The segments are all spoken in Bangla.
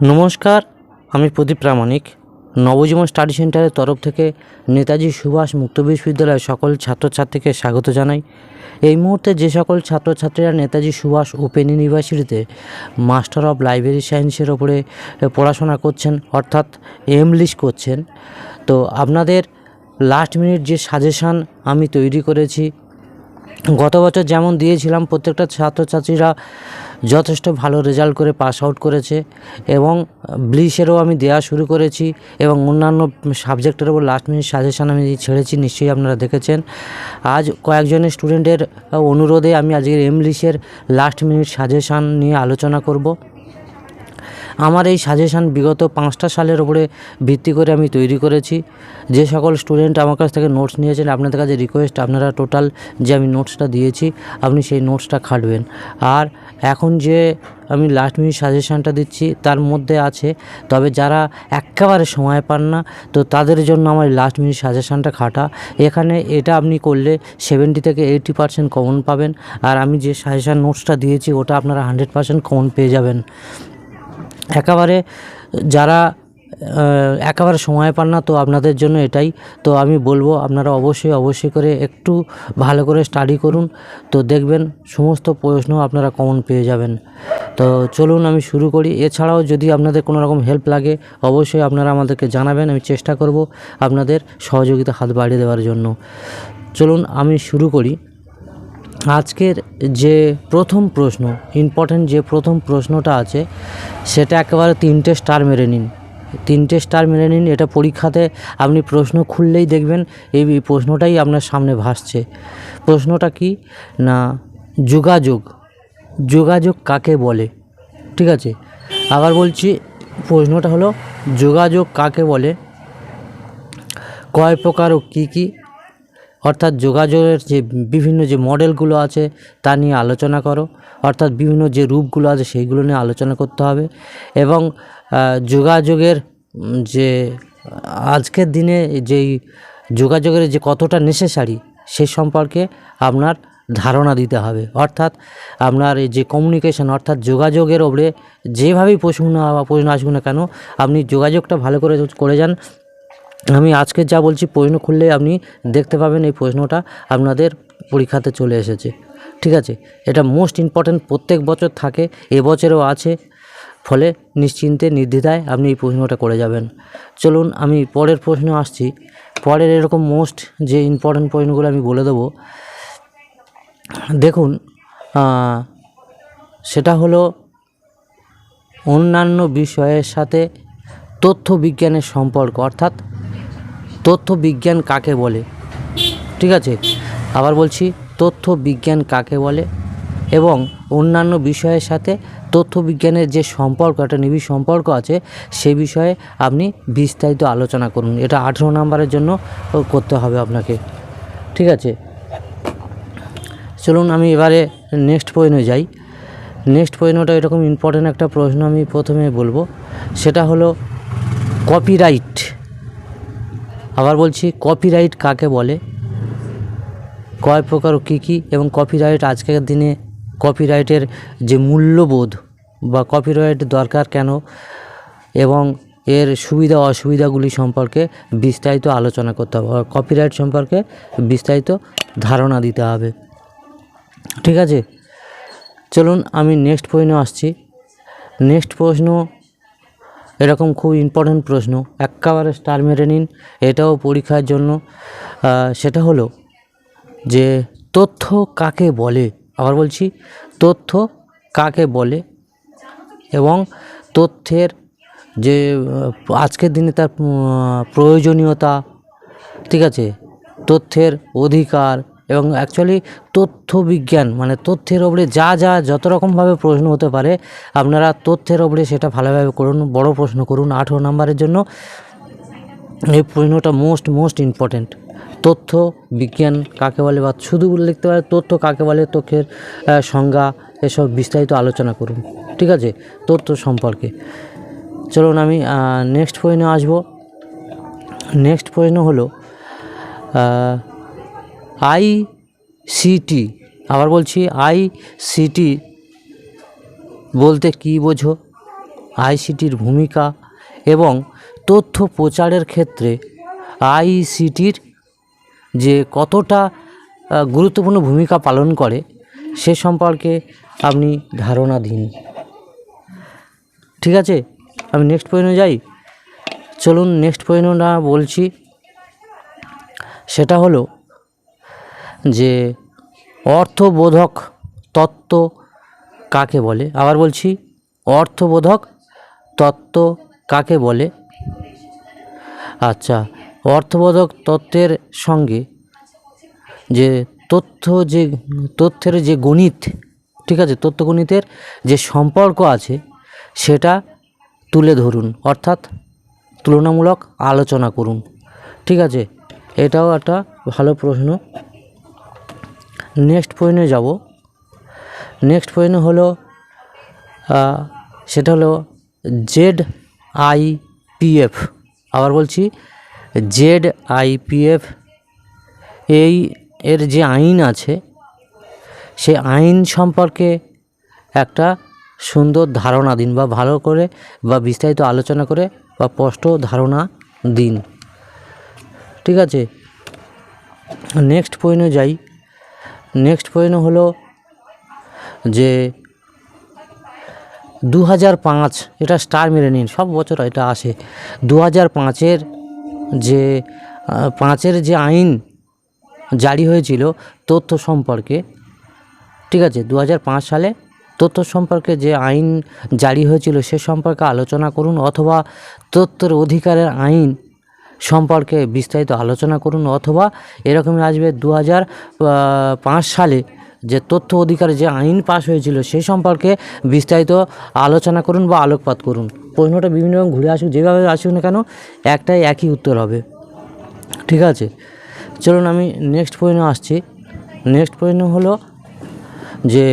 নমস্কার, আমি প্রদীপ প্রামাণিক। নবজীবন স্টাডি সেন্টারের তরফ থেকে নেতাজি সুভাষ মুক্ত বিশ্ববিদ্যালয়ের সকল ছাত্রছাত্রীকে স্বাগত জানাই। এই মুহূর্তে যে সকল ছাত্রছাত্রীরা নেতাজি সুভাষ ওপেন ইউনিভার্সিটিতে মাস্টার অফ লাইব্রেরি সায়েন্সের ওপরে পড়াশোনা করছেন, অর্থাৎ এমলিশ করছেন, তো আপনাদের লাস্ট মিনিট যে সাজেশান আমি তৈরি করেছি, গত বছর যেমন দিয়েছিলাম, প্রত্যেকটা ছাত্রছাত্রীরা যথেষ্ট ভালো রেজাল্ট করে পাস আউট করেছে এবং ব্লিশেরও আমি দেওয়া শুরু করেছি এবং অন্যান্য সাবজেক্টের ওপর লাস্ট মিনিট সাজেশান আমি ছেড়েছি, নিশ্চয়ই আপনারা দেখেছেন। আজ কয়েকজনের স্টুডেন্টের অনুরোধে আমি আজকের ইংলিশের লাস্ট মিনিট সাজেশান নিয়ে আলোচনা করব। আমার এই সাজেশান বিগত পাঁচটা সালের ওপরে ভিত্তি করে আমি তৈরি করেছি। যে সকল স্টুডেন্ট আমার কাছ থেকে নোটস নিয়েছেন, আপনাদের কাছে রিকোয়েস্ট আপনারা টোটাল যে আমি নোটসটা দিয়েছি, আপনি সেই নোটসটা খাটবেন। আর এখন যে আমি লাস্ট মিনিট সাজেশানটা দিচ্ছি, তার মধ্যে আছে, তবে যারা একেবারে সময় পান না, তো তাদের জন্য আমার লাস্ট মিনিট সাজেশানটা খাটা। এখানে এটা আপনি করলে সেভেন্টি থেকে এইটি পার্সেন্ট কমন পাবেন, আর আমি যে সাজেশান নোটসটা দিয়েছি, ওটা আপনারা হান্ড্রেড পার্সেন্ট কমন পেয়ে যাবেন। একেবারে যারা একেবারে সময় পান না, তো আপনাদের জন্য এটাই। তো আমি বলব, আপনারা অবশ্যই অবশ্যই করে একটু ভালো করে স্টাডি করুন। তো দেখবেন সমস্ত প্রশ্ন আপনারা কমন পেয়ে যাবেন। তো চলুন আমি শুরু করি। এছাড়াও যদি আপনাদের কোনো রকম হেল্প লাগে, অবশ্যই আপনারা আমাদেরকে জানাবেন, আমি চেষ্টা করব আপনাদের সহযোগিতা হাত বাড়িয়ে দেওয়ার জন্য। চলুন আমি শুরু করি। আজকের যে প্রথম প্রশ্ন ইম্পর্ট্যান্ট যে প্রথম প্রশ্নটা আছে, সেটা একেবারে তিনটে স্টার মেরে নিন। তিনটে স্টার মেনে নিন এটা পরীক্ষাতে আপনি প্রশ্ন খুললেই দেখবেন এই প্রশ্নটাই আপনার সামনে ভাসছে। প্রশ্নটা কি? না, যোগাযোগ। যোগাযোগ কাকে বলে? ঠিক আছে? আবার বলছি, প্রশ্নটা হলো, যোগাযোগ কাকে বলে? কয় প্রকার ও কী কী? অর্থাৎ যোগাযোগের যে বিভিন্ন যে মডেলগুলো আছে, তা নিয়ে আলোচনা করো। অর্থাৎ বিভিন্ন যে রূপগুলো আছে, সেইগুলো নিয়ে আলোচনা করতে হবে। এবং যোগাযোগের যে, আজকের দিনে যেই যোগাযোগের যে কতটা নেসেসারি সে সম্পর্কে আপনার ধারণা দিতে হবে। অর্থাৎ আপনার এই যে কমিউনিকেশন অর্থাৎ যোগাযোগের ওপরে যেভাবেই প্রশ্ন বা প্রশ্ন আসবে না কেন, আপনি যোগাযোগটা ভালো করে করে যান। আমি আজকে যা বলছি, প্রশ্ন খুললে আপনি দেখতে পাবেন এই প্রশ্নটা আপনাদের পরীক্ষাতে চলে এসেছে। ঠিক আছে? এটা মোস্ট ইম্পর্ট্যান্ট প্রত্যেক বছর থাকে, এবছরেও আছে। ফলে নিশ্চিন্তে নির্দ্বিধায় আপনি এই প্রশ্নটা করে যাবেন। চলুন আমি পরের প্রশ্ন আসছি। পরের এরকম মোস্ট যে ইম্পর্ট্যান্ট প্রশ্নগুলো আমি বলে দেবো। দেখুন সেটা হলো অন্যান্য বিষয়ের সাথে তথ্য বিজ্ঞানের সম্পর্ক, অর্থাৎ তথ্য বিজ্ঞান কাকে বলে? ঠিক আছে? আবার বলছি, তথ্য বিজ্ঞান কাকে বলে? এবং অন্যান্য বিষয়ের সাথে তথ্য বিজ্ঞানের যে সম্পর্ক, একটা নিবিড় সম্পর্ক আছে, সে বিষয়ে আপনি বিস্তারিত আলোচনা করুন। এটা আঠেরো নাম্বারের জন্য করতে হবে আপনাকে। ঠিক আছে? চলুন, আমি এবারে নেক্সট পয়েন্টে যাই। নেক্সট পয়েন্টটা এরকম ইম্পর্ট্যান্ট একটা প্রশ্ন আমি প্রথমে বলব। সেটা হলো কপিরাইট আবার বলছি কপিরাইট কাকে বলে? কয় প্রকার কী কী? এবং কপিরাইট আজকের দিনে কপিরাইটের যে মূল্যবোধ বা কপিরাইট দরকার কেন? এবং এর সুবিধা অসুবিধাগুলি সম্পর্কে বিস্তারিত আলোচনা করতে হবে। কপিরাইট সম্পর্কে বিস্তারিত ধারণা দিতে হবে। ঠিক আছে? চলুন আমি নেক্সট প্রশ্নে আসছি। নেক্সট প্রশ্ন এরকম খুব ইম্পর্ট্যান্ট প্রশ্ন। একেবারে স্টার মেরে নিন। এটাও পরীক্ষার জন্য। সেটা হলো যে, তথ্য কাকে বলে? আবার বলছি, তথ্য কাকে বলে? এবং তথ্যের যে আজকের দিনে তার প্রয়োজনীয়তা, ঠিক আছে? তথ্যের অধিকার এবং অ্যাকচুয়ালি তথ্য বিজ্ঞান মানে তথ্যের ওপরে যা যা, যত রকমভাবে প্রশ্ন হতে পারে, আপনারা তথ্যের ওপরে সেটা ভালোভাবে করুন, বড় প্রশ্ন করুন। আঠেরো নাম্বারের জন্য এই প্রশ্নটা মোস্ট মোস্ট ইম্পর্ট্যান্ট তথ্য, বিজ্ঞান কাকে বলে বা শুধু লিখতে পারে, তথ্য কাকে বলে, তথ্যের সংজ্ঞা, এসব বিস্তারিত আলোচনা করুন। ঠিক আছে? তথ্য সম্পর্কে। চলুন আমি নেক্সট প্রশ্নে আসব। নেক্সট প্রশ্ন হলো আই সিটি আবার বলছি আই সিটি বলতে কি বোঝো? আইসিটির ভূমিকা এবং তথ্য প্রচারের ক্ষেত্রে আইসিটির যে কতটা গুরুত্বপূর্ণ ভূমিকা পালন করে সে সম্পর্কে আপনি ধারণা দিন। ঠিক আছে? আমি নেক্সট পয়েন্টে যাই। চলুন নেক্সট পয়েন্টটা বলছি। সেটা হলো যে অর্থবোধক তত্ত্ব কাকে বলে? আবার বলছি, অর্থবোধক তত্ত্ব কাকে বলে? আচ্ছা অর্থবোধক তত্ত্বের সঙ্গে যে তথ্য যে, তথ্যের যে গণিত, ঠিক আছে? তথ্য গণিতের যে সম্পর্ক আছে সেটা তুলে ধরুন, অর্থাৎ তুলনামূলক আলোচনা করুন। ঠিক আছে? এটাও একটা ভালো প্রশ্ন। নেক্সট পয়েন্টে যাব। নেক্সট পয়েন্ট হলো সেটা হলো জেড আই পিএফ আবার বলছি, জেড আই পিএফ এই এর যে আইন আছে, সে আইন সম্পর্কে একটা সুন্দর ধারণা দিন বা ভালো করে বা বিস্তারিত আলোচনা করে বা স্পষ্ট ধারণা দিন। ঠিক আছে? নেক্সট পয়েন্টে যাই। নেক্সট পয়েন্ট হলো যে দু হাজার পাঁচ, এটা স্টার মেরে নিন সব বছর এটা আসে। দু হাজার পাঁচের যে পাঁচের যে আইন জারি হয়েছিল তথ্য সম্পর্কে, ঠিক আছে? দু হাজার পাঁচ সালে তথ্য সম্পর্কে যে আইন জারি হয়েছিল সে সম্পর্কে আলোচনা করুন অথবা তথ্যের অধিকারের আইন সম্পর্কে বিস্তারিত আলোচনা করুন অথবা এরকমই আসবে দু সালে যে তথ্য অধিকার যে আইন পাশ হয়েছিল সে সম্পর্কে বিস্তারিত আলোচনা করুন বা আলোকপাত করুন। প্রশ্নটা বিভিন্ন রকম ঘুরে আসুক, যেভাবে আসুক না কেন, একটাই একই উত্তর হবে। ঠিক আছে? চলুন আমি নেক্সট পয়েন্টে আসছি। নেক্সট পয়েন্ট হলো যে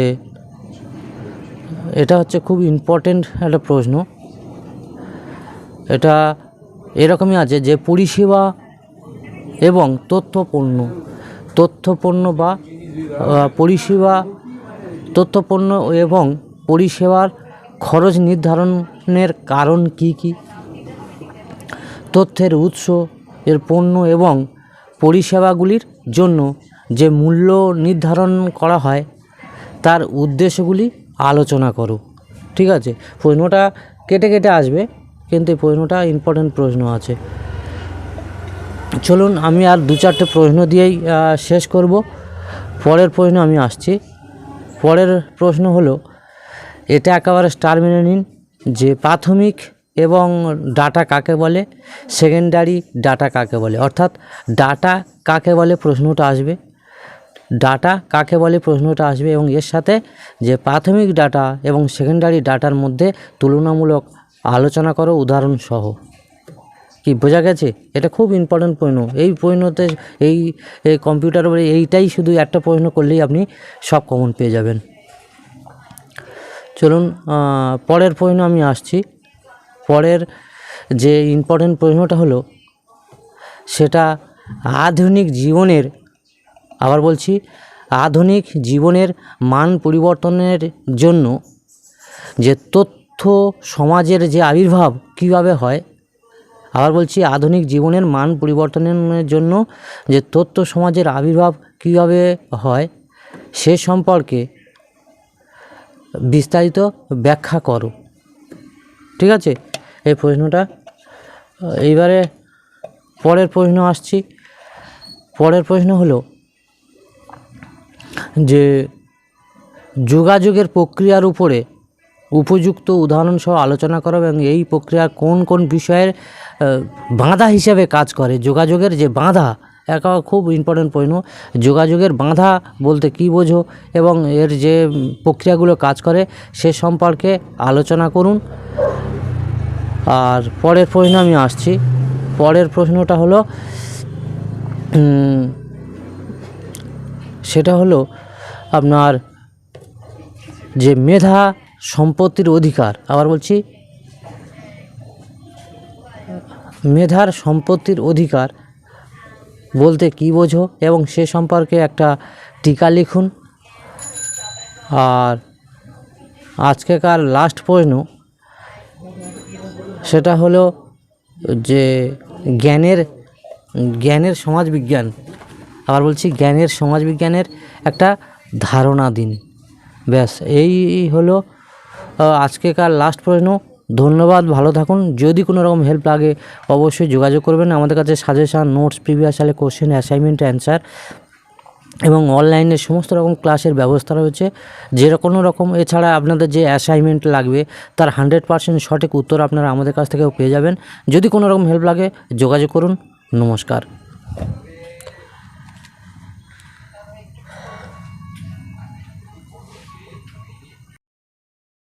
এটা হচ্ছে খুব ইম্পর্টেন্ট একটা প্রশ্ন। এটা এরকমই আছে যে পরিষেবা এবং তথ্যপণ্য তথ্যপণ্য বা পরিষেবা, তথ্যপণ্য এবং পরিষেবার খরচ নির্ধারণের কারণ কি কি? তথ্যের উৎস, এর পণ্য এবং পরিষেবাগুলির জন্য যে মূল্য নির্ধারণ করা হয়, তার উদ্দেশ্যগুলি আলোচনা করো। ঠিক আছে? প্রশ্নটা কেটে কেটে আসবে, কিন্তু এই প্রশ্নটা ইম্পর্টেন্ট প্রশ্ন আছে। চলুন, আমি আর দু চারটে প্রশ্ন দিয়েই শেষ করব। পরের প্রশ্ন আমি আসছি। পরের প্রশ্ন হলো, এটা একেবারে স্টার মেনে নিন যে প্রাথমিক এবং ডাটা কাকে বলে সেকেন্ডারি ডাটা কাকে বলে। অর্থাৎ ডাটা কাকে বলে প্রশ্নটা আসবে। ডাটা কাকে বলে প্রশ্নটা আসবে এবং এর সাথে যে প্রাথমিক ডাটা এবং সেকেন্ডারি ডাটার মধ্যে তুলনামূলক আলোচনা করো উদাহরণ সহ। কি, বোঝা গেছে? এটা খুব ইম্পর্টেন্ট প্রশ্ন। এই প্রশ্নতে এই কম্পিউটার উপরে এইটাই শুধু একটা প্রশ্ন করলেই আপনি সব কমন পেয়ে যাবেন। চলুন পরের প্রশ্ন আমি আসছি। পরের যে ইম্পর্টেন্ট প্রশ্নটা হলো, সেটা আধুনিক জীবনের আবার বলছি, আধুনিক জীবনের মান পরিবর্তনের জন্য যে তথ্য সমাজের যে আবির্ভাব কীভাবে হয়, আবার বলছি, আধুনিক জীবনের মান পরিবর্তনের জন্য যে তথ্য সমাজের আবির্ভাব কীভাবে হয়, সে সম্পর্কে বিস্তারিত ব্যাখ্যা করো। ঠিক আছে? এই প্রশ্নটা, এইবারে পরের প্রশ্ন আসছি। পরের প্রশ্ন হলো যে যোগাযোগের প্রক্রিয়ার উপরে উপযুক্ত উদাহরণসহ আলোচনা করো এবং এই প্রক্রিয়া কোন কোন বিষয়ের বাঁধা হিসেবে কাজ করে, যোগাযোগের যে বাঁধা, একা খুব ইম্পর্টেন্ট প্রশ্ন যোগাযোগের বাঁধা বলতে কী বোঝো এবং এর যে প্রক্রিয়াগুলো কাজ করে সে সম্পর্কে আলোচনা করুন। আর পরের প্রশ্ন আমি আসছি। পরের প্রশ্নটা হলো সেটা হলো আপনার যে মেধা, সম্পত্তির অধিকার, আবার বলছি, মেধার, সম্পত্তির অধিকার বলতে কী বোঝো? এবং সে সম্পর্কে একটা টিকা লিখুন। আর আজকেকার লাস্ট প্রশ্ন, সেটা হলো যে জ্ঞানের জ্ঞানের সমাজবিজ্ঞান, আবার বলছি জ্ঞানের সমাজবিজ্ঞানের একটা ধারণা দিন। ব্যাস, এই হলো আজকেকার লাস্ট প্রশ্ন। ধন্যবাদ, ভালো থাকুন। যদি কোনো রকম হেল্প লাগে, অবশ্যই যোগাযোগ করবেন। আমাদের কাছে সাজেশান নোটস প্রিভিয়াস সালে কোশ্চেন অ্যাসাইনমেন্ট অ্যান্সার এবং অনলাইনে সমস্ত রকম ক্লাসের ব্যবস্থা রয়েছে। যে কোনো রকম, এছাড়া আপনাদের যে অ্যাসাইনমেন্ট লাগবে, তার হান্ড্রেড পার্সেন্ট সঠিক উত্তর আপনারা আমাদের কাছ থেকেও পেয়ে যাবেন। যদি কোনো রকম হেল্প লাগে, যোগাযোগ করুন। নমস্কার।